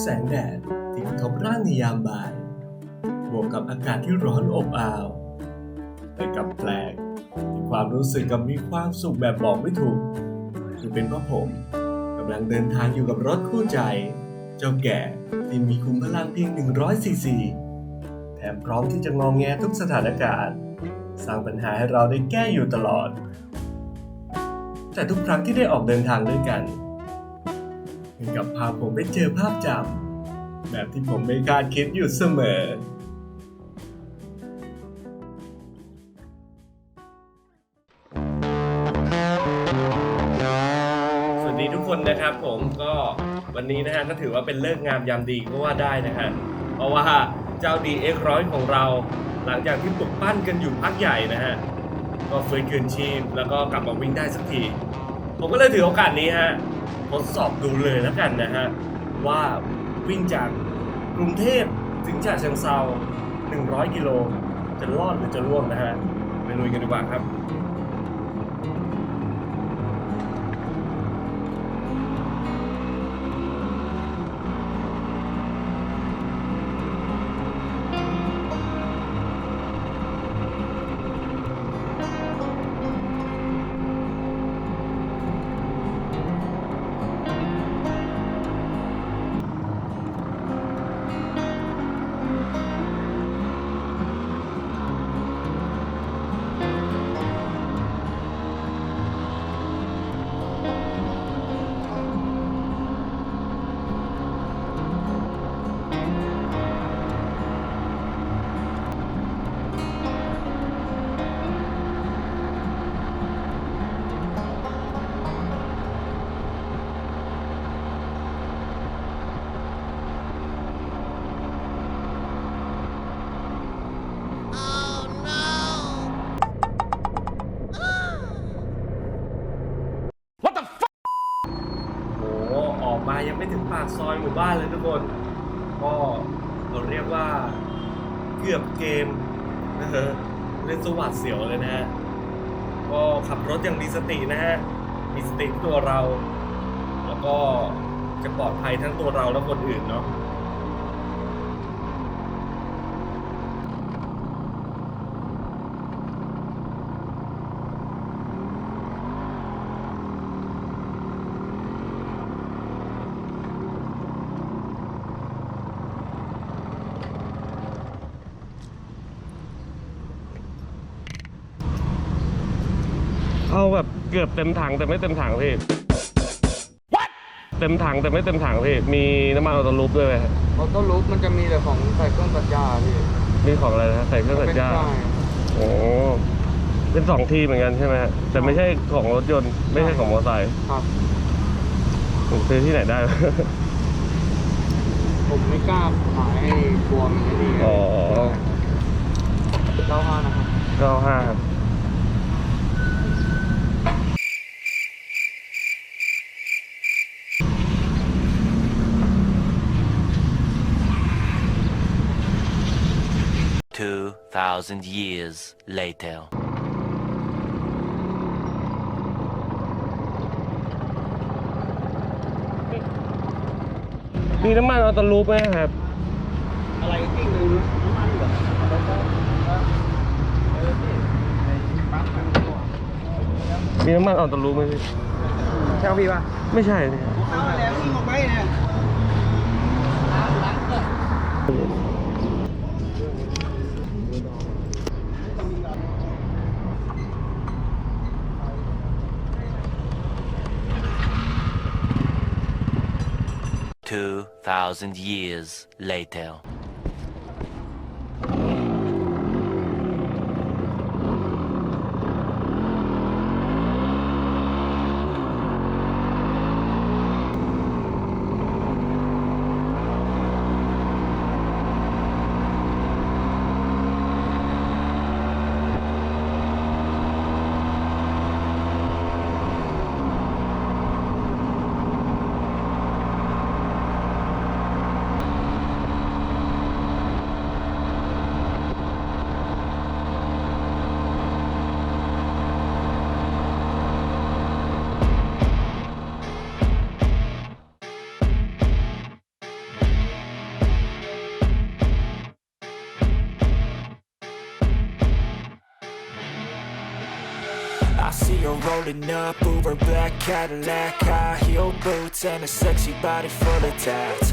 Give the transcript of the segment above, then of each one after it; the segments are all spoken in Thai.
แสงแดดที่กระทบร่างในยามบ่าย บวกกับอากาศที่ร้อนอบอ้าวแต่กับแปลกที่ความรู้สึกกับมีความสุขแบบบอกไม่ถูกคือเป็นเพราะผมกำลังเดินทางอยู่กับรถคู่ใจ เจ้าแก่ที่มีคุมพลังเพียง100ซีซีแถมพร้อมที่จะงองแงทุกสถานการณ์ สร้างปัญหาให้เราได้แก้อยู่ตลอด แต่ทุกครั้งที่ได้ออกเดินทางด้วยกัน กับพาผมไปเจอภาพจำแบบที่ผมไม่คาดคิดอยู่เสมอ สวัสดีทุกคนนะครับผมก็วันนี้นะฮะก็ถือว่าเป็นเลิกงามยามดีก็ว่าได้นะฮะเพราะว่าเจ้าดีเอ็กร้อยของเรา หลังจากที่ปลุกปั้นกันอยู่พักใหญ่นะฮะก็ฟื้นคืนชีพแล้วก็กลับมาวิ่งได้สักที ผมก็เลยถือโอกาสนี้ฮะ ทดสอบดูเลยแล้วกันนะฮะ ว่าวิ่งจากกรุงเทพถึงฉะเชิงเซา100 กิโล จะรอดหรือจะร่วงนะฮะไปลุยกันดีกว่าครับากซอยหมู่บ้านเลยทุกคน ก็เราเรียกว่าเกือบเกมนะฮะเล่นสวัสดเสียวเลยนะฮะ ก็ขับรถอย่างมีสตินะฮะ มีสติตัวเรา แล้วก็จะปลอดภัยทั้งตัวเราและคนอื่นเนาะ กือบเต็มถังแต่ไม่เต็มถังพี่เต็มถังแต่ไม่เต็มถังพี่มีน้ำมันออโต้ลูปด้วยไหมฮะออโต้ลูปมันจะมีแต่ของใส่เครื่องตัดหญ้าพี่มีของอะไรนะใส่เครื่องตัดหญ้าเป็นป้ยโอ้เป็นสองทีเหมือนกันใช่ไหมฮะแต่ไม่ใช่ของรถยนต์ไม่ใช่ของมอเตอร์ไซค์ครับ ผมซื้อที่ไหนได้ ผมไม่กล้าขายให้กลัวมีไอ้นี่ไงอ๋อ เก้าห้านะครับ เก้าห้าครับ 2,000 years later. มีน้ำมันออโต้ลูปไหมครับ อะไรกิ้งเลยน้ำมันเหรอแล้วก็เออพี่ในปั๊มมันก็มีน้ำมันออโต้ลูปไหมพี่ใช่พี่ป่ะไม่ใช่พี่เอาแล้ววิ่งออกไปเนี่ย 2,000 years later. Are rolling up Uber black Cadillac High heel boots and a sexy body full of tats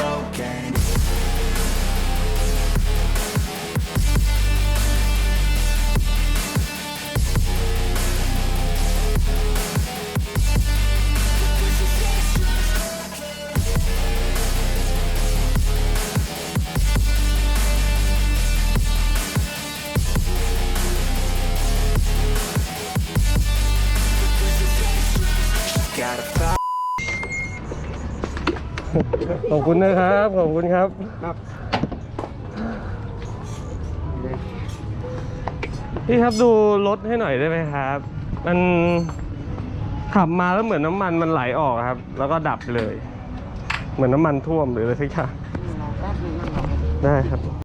cocaine. ขอบคุณนะครับ ขอบคุณครับ ครับพี่ครับดูรถให้หน่อยได้ไหมครับ มันขับมาแล้วเหมือนน้ำมันมันไหลออกครับ แล้วก็ดับไปเลย เหมือนน้ำมันท่วมหรืออะไรสักอย่างได้ครับ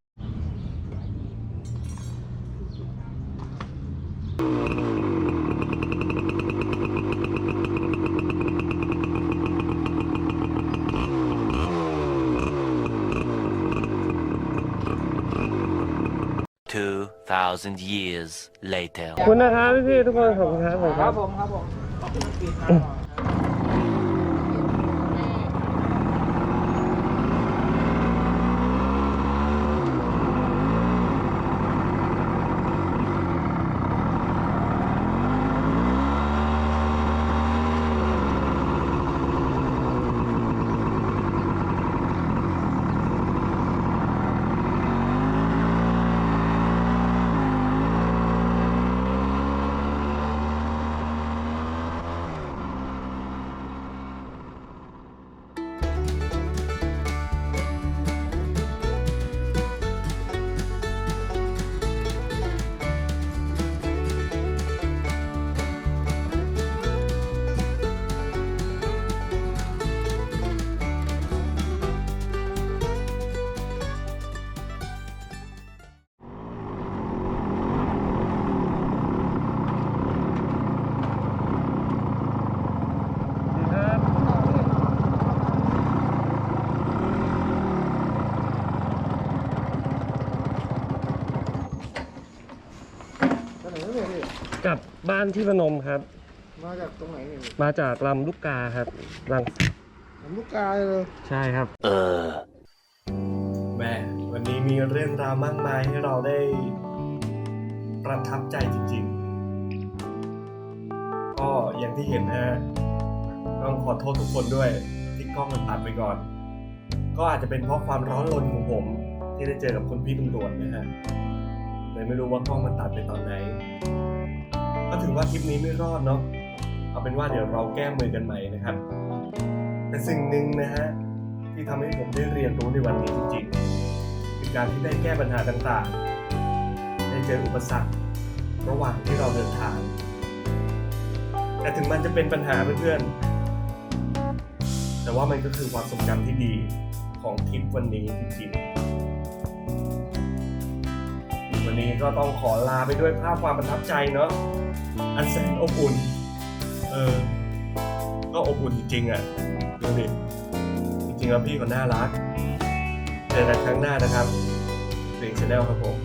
2,000 years later. ขอบคุณนะครับพี่ๆทุกคนขอบคุณครับผมคครัรับบผมครับผมกลับ บ้านที่พนมครับ มาจากตรงไหนเนี่ยมาจากลำลูกกาครับลังผมลูกกาเลยใช่ครับ Uh. แม่วันนี้มีเรื่องราวมากมายให้เราได้ประทับใจจริงๆ ก็อย่างที่เห็นนะฮะต้องขอโทษทุกคนด้วยที่กล้องมันตัดไปก่อน ก็อาจจะเป็นเพราะความร้อนรนของผม ที่ได้เจอกับคุณพี่ตำรวจนะฮะเลยไม่รู้ว่ากล้องมันตัดไปตอนไหน ก็ถือว่าคลิปนี้ไม่รอดเนาะเอาเป็นว่าเดี๋ยวเราแก้มือกันใหม่นะครับ แต่สิ่งหนึ่งนะฮะที่ทำให้ผมได้เรียนรู้ในวันนี้จริงๆคือการที่ได้แก้ปัญหาต่างๆ ได้เจออุปสรรคระหว่างที่เราเดินทาง แต่ถึงมันจะเป็นปัญหาเพื่อนๆ แต่ว่ามันก็คือความทรงจำที่ดีของทริปวันนี้จริงๆ นนี้ก็ต้องขอลาไปด้วยภาพความประทับใจเนาะอันแสนอบอุ่น เออ ก็อบอุ่นจริงๆอะดูดิจริงๆแล้วพี่ก็น่ารักเจอกันครั้งหน้านะครับเรียงชาแนลครับผม